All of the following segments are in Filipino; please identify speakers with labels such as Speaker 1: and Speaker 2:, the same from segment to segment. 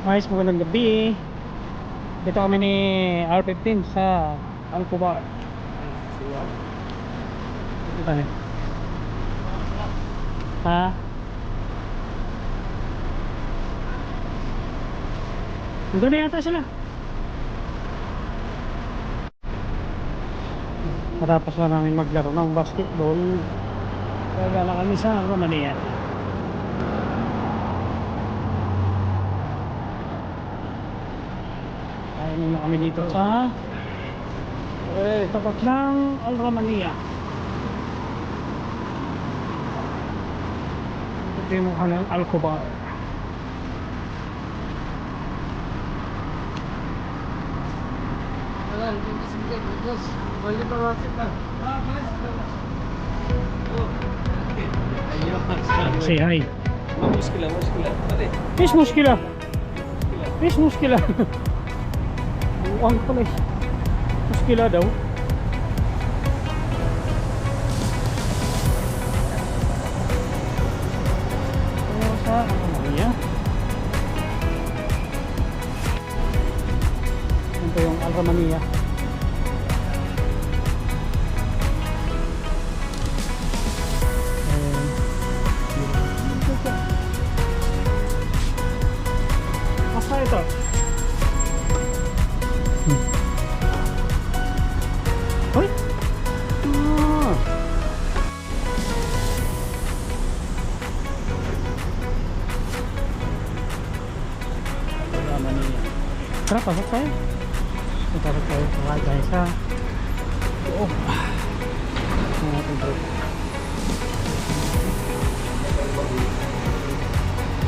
Speaker 1: Guys, magandang gabi. Dito kami ni R15 sa Alcobar. Dito tayo. Ha? Doon na yata sila. Matapos na namin maglaro ng basketball. Kaya na kami sa Romania. Kainin na kami dito sa eh, tapat ng Al Romania. Ito yung mukha ng Alcobar. Say hi.
Speaker 2: Muskila, muskila. Pare.
Speaker 1: Fish muskila. Fish muskila. Ang pala eh. Muskila daw. Pasok tayo. Pasok tayo. Pasok tayo sa... Oo. Ano natin bro?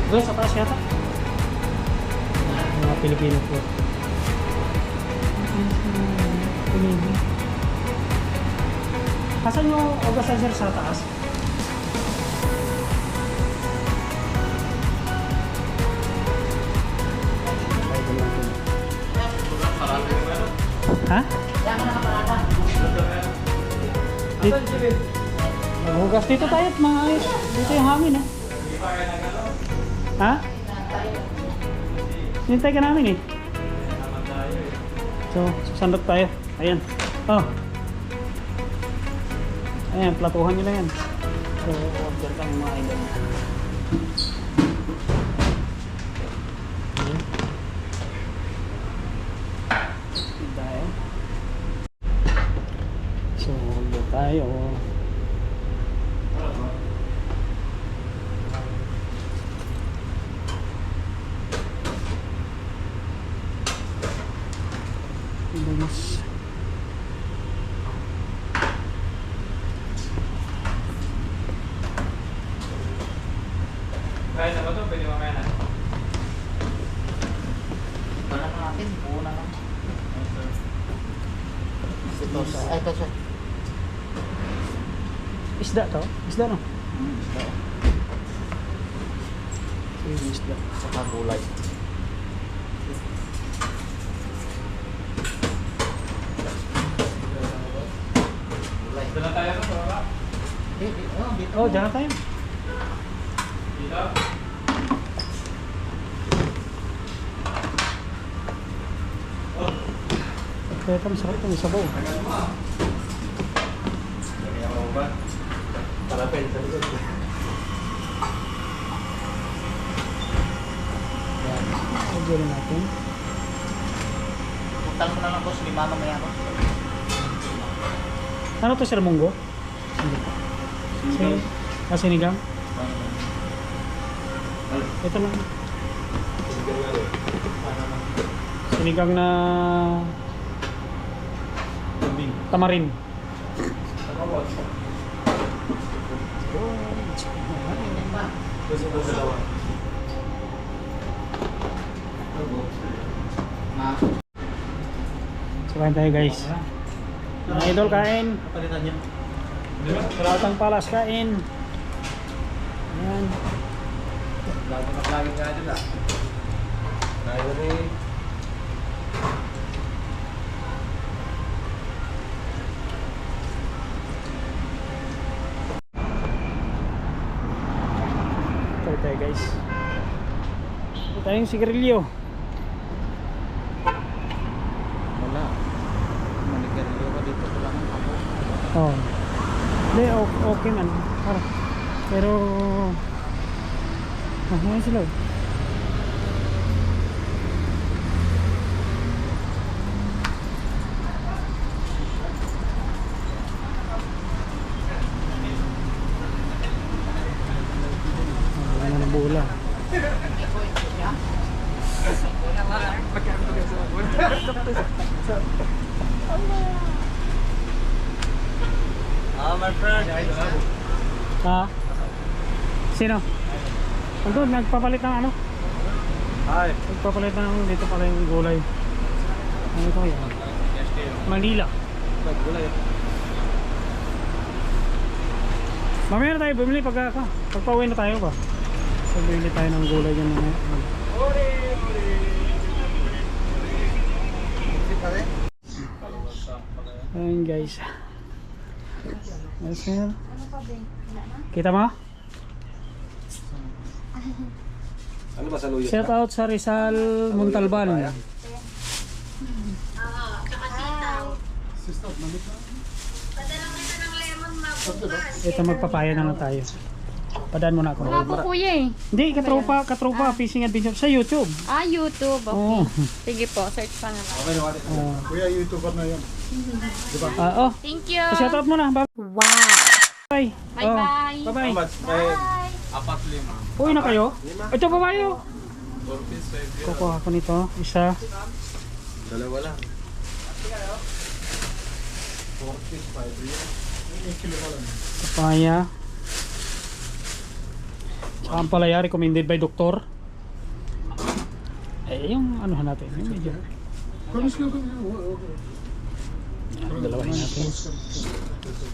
Speaker 1: Doon sa taas yata. Mga Pilipino po. Kasan yung organizer sa taas? Dito, Maghugas dito tayo at maayos. Dito yung hangin eh. Ha? Hintay ka namin eh. So, susandot tayo. Ayan. Oh. Ayan, platuhan nyo na yan. So, order kami mga idol. Ayan. Speed tayo. So, order tayo. Bilis.
Speaker 2: Kaya na ba ito? Pwede mamaya na.
Speaker 3: Wala na natin, buo na lang. Ito siya. Ay, ito siya.
Speaker 1: Isda to? Isda no?
Speaker 3: Hmm, ito.
Speaker 1: Sige, isda.
Speaker 3: Saka gulay.
Speaker 2: Dala tayo sa baba.
Speaker 3: Eh, di- oh, dito.
Speaker 1: Oh, dyan na tayo.
Speaker 2: Dito.
Speaker 1: Kaya masarap ito, may sabaw.
Speaker 2: Kaya ako ba? Palapin sa likod.
Speaker 1: Lagyan na natin.
Speaker 3: Utang mo na lang boss, lima mamaya boss.
Speaker 1: Ano to, Sir Munggo? Hindi. Sin ah, sinigang? Ito lang. Sinigang na tamarin.
Speaker 2: Gusto ko dalawa.
Speaker 3: Na.
Speaker 1: So, kain tayo guys. Mga idol, kain.
Speaker 2: Ba?
Speaker 1: Kalatang palas, kain. Ayan.
Speaker 2: Bago na vlogging ka dyan ah. Dahil rin.
Speaker 1: Ito tayo guys. Ito tayong sigarilyo. malaki man. Para. Pero, ah, ngayon sila. oh. Ah, Wala na ng bola.
Speaker 2: Ah, my friend.
Speaker 1: Ha? Sino? Andun, nagpapalit ng ano?
Speaker 2: Hi.
Speaker 1: Nagpapalit ng dito pala yung gulay. Ano ito yan? Manila.
Speaker 2: Gulay.
Speaker 1: Mamaya na tayo bumili pag ako. Pagpauwi na tayo ba? So bumili tayo ng gulay dyan mamaya. Ayun guys. Ayun sir. Kita mo?
Speaker 2: Ano ba sa luyo?
Speaker 1: Shout out sa Rizal Montalban. Ito magpapaya na lang tayo. Padaan muna ako.
Speaker 4: Wala po kuya eh.
Speaker 1: Hindi, katropa, katropa, fishing adventure sa YouTube.
Speaker 4: Ah, YouTube. Okay.
Speaker 1: Oo.
Speaker 4: Sige po, search pa nga.
Speaker 2: Okay na, wala.
Speaker 1: Oh.
Speaker 3: Kuya, YouTuber na yun.
Speaker 1: Ah, oh.
Speaker 4: Thank you.
Speaker 1: Shout out muna. Bye.
Speaker 4: Wow.
Speaker 1: Bye.
Speaker 4: Bye-bye.
Speaker 1: Oh, bye-bye.
Speaker 4: Bye.
Speaker 2: Apat lima.
Speaker 1: Uwi na kayo?
Speaker 2: Lima.
Speaker 1: Ito babae oh.
Speaker 2: Four piece, five zero.
Speaker 1: Kukuha ko nito. Isa.
Speaker 2: Dalawa lang.
Speaker 1: Papaya. Tsaka ang palaya recommended by doktor. Eh, yung ano natin. Yung medyo. Yan, Dalawahin natin.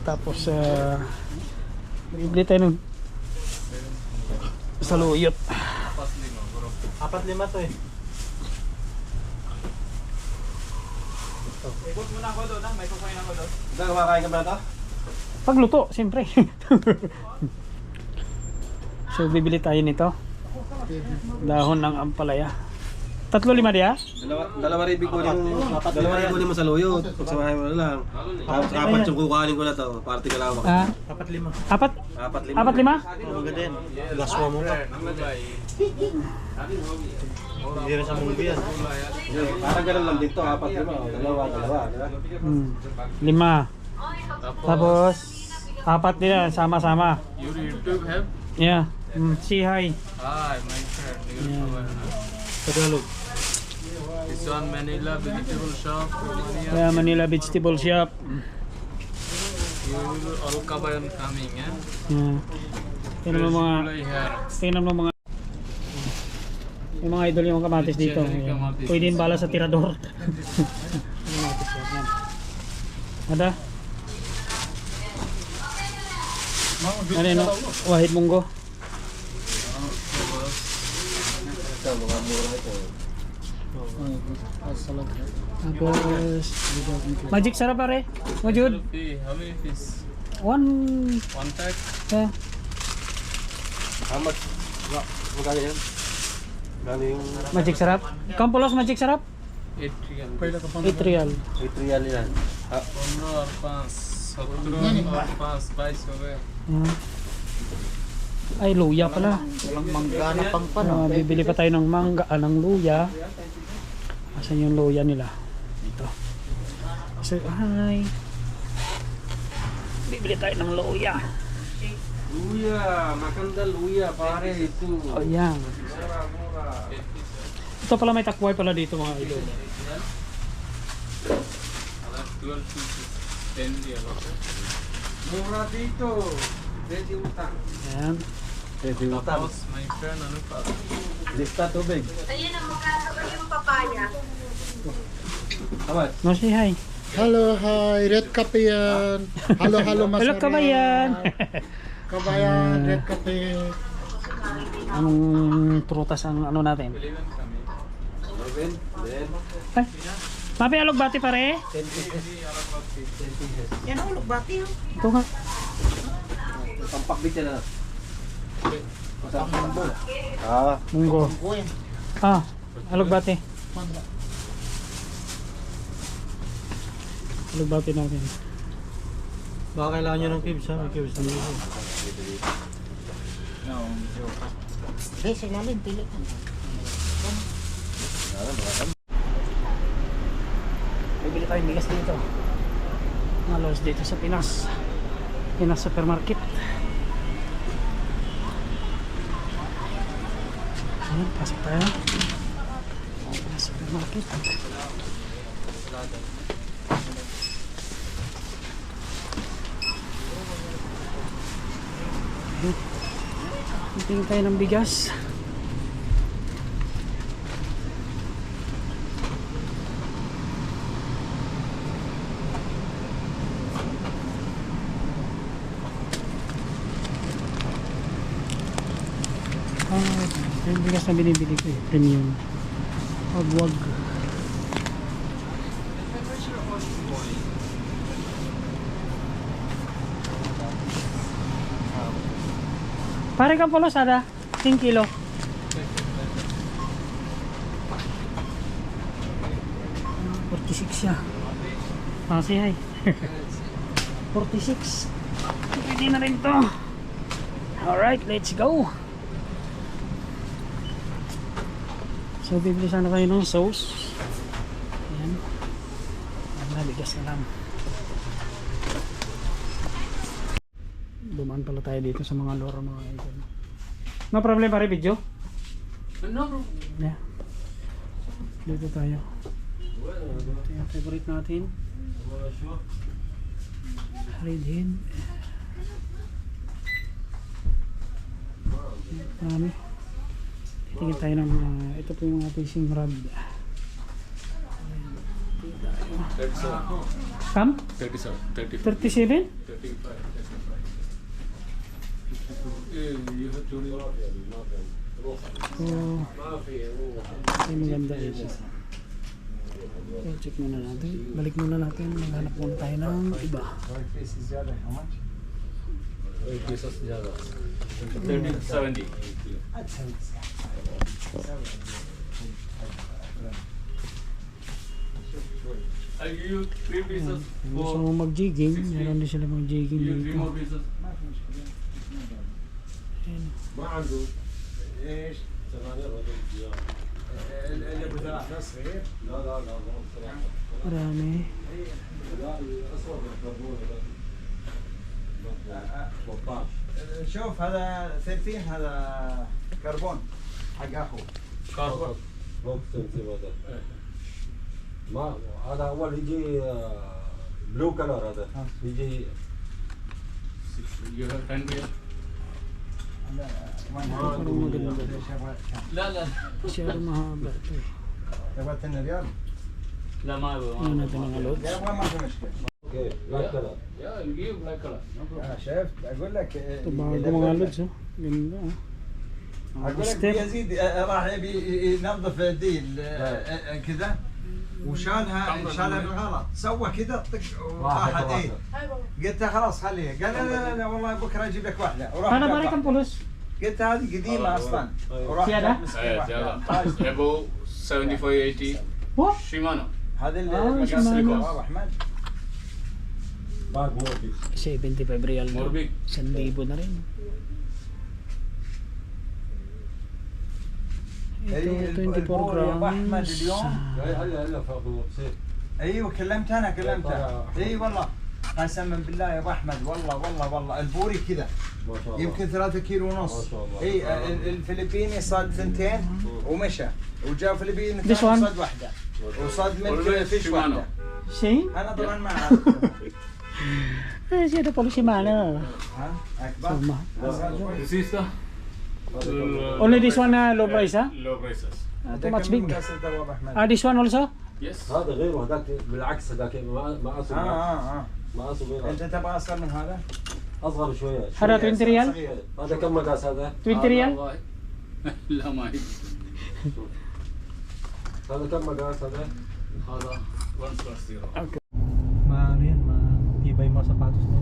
Speaker 1: Tapos, uh, bibili tayo ng saluyot.
Speaker 2: Apat lima, bro.
Speaker 3: Apat lima to eh.
Speaker 2: Ikot muna ako doon, ah. May kukain ako doon. Hindi, kumakain ka ba na to?
Speaker 1: Pagluto, siyempre. so, bibili tayo nito. Dahon ng ampalaya. Tatlo lima diya?
Speaker 2: Dalawa, dalawa rin bikunin mo, dalawa rin bikunin mo sa luyo. Pagsamahin mo na lang. Tapos apat yung kukuhanin ko na to. Party ka lang.
Speaker 1: Ah,
Speaker 3: Apat lima.
Speaker 1: apat?
Speaker 2: Apat lima.
Speaker 1: Apat lima?
Speaker 3: Oh, maganda yan. Laswa mo pa. Hindi rin sa movie yan.
Speaker 2: Parang ganun lang dito, apat lima. Dalawa, dalawa.
Speaker 1: Hmm. Lima. Tapos, apat nila, sama-sama.
Speaker 5: Your YouTube have?
Speaker 1: Yeah. Mm, say hi.
Speaker 5: Hi, my friend.
Speaker 3: Tagalog.
Speaker 5: One Manila vegetable shop. Romania.
Speaker 1: Kaya Manila Vegetable Shop.
Speaker 5: You will all kabayan coming, eh?
Speaker 1: Yeah. Tingnan mo mga, tingnan mo mga yung mga idol yung kamatis dito. Ayan. Pwede yung bala sa tirador. Kamatis. Ada? Ano yun? Wahid munggo.
Speaker 2: Ito, mga mura ito.
Speaker 1: Tapos, magic sarap pare.
Speaker 5: Mo How many piece?
Speaker 1: One.
Speaker 5: One pack?
Speaker 1: Yeah.
Speaker 2: How much? Magkano yan? Galing...
Speaker 1: Magic sarap. Kampulos magic sarap?
Speaker 5: 8 real.
Speaker 1: 8 real.
Speaker 2: 8 real yan.
Speaker 5: 15 or 17 or 5. 22
Speaker 1: over. Ay, luya pala.
Speaker 3: Walang mangga na pampan.
Speaker 1: Uh, ah, bibili pa tayo ng mangga, ah, luya. Asan yung luya nila? Dito. So, hi. Bibili tayo ng luya.
Speaker 2: luya, maganda luya pare ito.
Speaker 1: Oh, yan. Ito pala may takway pala dito mga idol.
Speaker 5: That's 12 pieces 10 real okay
Speaker 2: Mura dito. Pwede utang.
Speaker 1: Yan.
Speaker 2: Pwede utang.
Speaker 5: Tapos my friend ano pa
Speaker 2: Lista tubig.
Speaker 6: Ayun ang magkakaroon yung papaya.
Speaker 2: Much?
Speaker 1: No, say hi.
Speaker 7: Hello, hi, red kape yan. Halo, halo, masarap.
Speaker 1: Hello, kabayan.
Speaker 7: Kabayan, red kape.
Speaker 1: Anong prutas ang ano natin?
Speaker 5: 11 kami
Speaker 2: Eleven. Then,
Speaker 1: Ay, mapi alog bati pare.
Speaker 2: 10 pieces.
Speaker 6: Yan ang lugbati yun.
Speaker 1: Ito nga.
Speaker 2: Pampakbit yan na. Bol. Ah,
Speaker 1: Munggo. Ah, alog bati. Alog bati natin.
Speaker 3: Baka kailangan nyo ng cubes ha? May cubes na dito.
Speaker 6: Hindi, sa ilalim, pili ka.
Speaker 1: Bibili tayong bigas dito. Halos dito sa Pinas. Pinas Supermarket. Ayan, pasok tayo. Supermarket. Ayan. Tingin tayo ng bigas. Ah, ito yung bigas na binibili ko eh. Premium. Wag wag. Pare ka pala sada. 10 kilo. Ah, 46 siya. Ah, say hi. 46. Pwede na rin to. Alright, let's go. So, bibili sana kayo ng sauce. Ayan. Ayan na, bigas na lang. Dumaan pala tayo dito sa mga loro mga idol. No problem pare video?
Speaker 5: No, bro.
Speaker 1: Yeah. Dito tayo. Ito yung favorite natin. Red hen. Marami. tingin tayo ng mga eh, ito po yung mga fishing rod Kam?
Speaker 5: 37
Speaker 1: 37?
Speaker 5: 35
Speaker 1: Oh, ay maganda ito. Okay, muna natin. Balik muna natin. Maghanap muna tayo ng iba.
Speaker 5: 8 pesos 70. I'll give you three pieces
Speaker 1: Gusto mo mag-jigging, meron din sila mag-jigging
Speaker 5: you three
Speaker 1: dito.
Speaker 5: more pieces.
Speaker 1: Ayan.
Speaker 2: ما عنده إيش؟ اللي ابو ثلاث صغير؟ لا لا لا
Speaker 1: Marami.
Speaker 2: لا بالكربون
Speaker 8: شوف هذا 13 هذا كربون حق اخوه
Speaker 5: Carbon.
Speaker 2: ما هذا اول يجي بلو كلر هذا يجي
Speaker 5: You have 10 real?
Speaker 1: Parang maganda.
Speaker 5: لا لا
Speaker 1: Masyado mahaba ito eh.
Speaker 8: تبغى 10 ريال؟
Speaker 5: لا ما
Speaker 1: Ano
Speaker 5: أبغى.
Speaker 1: natin ang alod?
Speaker 8: لا ما في مشكله
Speaker 2: اوكي بلاك كلر
Speaker 5: Yeah, I'll give black color. No problem.
Speaker 8: آه، شفت اقول لك
Speaker 1: Ito bago mga
Speaker 8: يزيد راح يبي ينظف دي كذا. وشالها شالها بالغلط. سوى كذا طق وراحت إيه. قلت له خلاص خليها قال لا لا لا والله بكرة أجيب لك واحدة. وراح
Speaker 1: أنا
Speaker 8: بارك
Speaker 1: بولس
Speaker 8: قلت هذه قديمة أصلا. وراح
Speaker 5: سياده 7480
Speaker 1: طيب.
Speaker 5: شيمانو.
Speaker 8: هذا اللي
Speaker 1: أحمد.
Speaker 8: شيء بنتي بعبريال سندي
Speaker 1: بونرين
Speaker 8: اليوم.
Speaker 2: هلا هلا في أبو سيف
Speaker 8: أيوه كلمت أنا كلمته. أي والله. قسما بالله يا أبو أحمد. والله والله والله. البوري كذا.
Speaker 2: ما شاء الله.
Speaker 8: يمكن ثلاثة كيلو
Speaker 2: ما
Speaker 8: ونص
Speaker 2: شاء الله.
Speaker 8: أي ال- الفلبيني صاد ثنتين ومشى. وجاء فلبيني ثاني? صاد واحدة. وصاد ملك فيش. واحدة.
Speaker 1: Same?
Speaker 8: أنا طبعا ما اعرف
Speaker 1: pala si Mana.
Speaker 8: ها؟ أكبر.
Speaker 1: ma- Only this one na low price ha?
Speaker 5: low prices.
Speaker 1: Ah, too much big.
Speaker 8: مقاس انت ابو احمد
Speaker 1: Ah, this one also?
Speaker 5: Yes.
Speaker 2: هذا غير وهذاك بالعكس هذاك ما ما
Speaker 8: اه
Speaker 2: اسوي
Speaker 8: اه اه
Speaker 2: ما اسوي
Speaker 8: انت تبغى اصغر من هذا؟
Speaker 2: اصغر شويه
Speaker 1: Hara 20 real?
Speaker 8: صغير.
Speaker 2: هذا كم مقاس هذا؟
Speaker 1: 20 real?
Speaker 5: والله. لا ما هي.
Speaker 2: هذا كم مقاس هذا؟
Speaker 5: هذا 1 plus 0.
Speaker 3: Maano yan, matibay mga sapatos na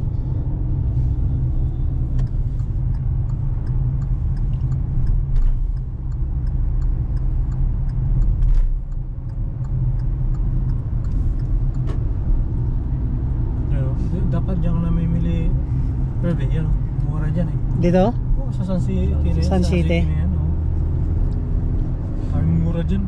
Speaker 1: Dito?
Speaker 3: Oh, sa San City.
Speaker 1: San
Speaker 3: sa
Speaker 1: City.
Speaker 3: na yan, oh. Ang mura dyan.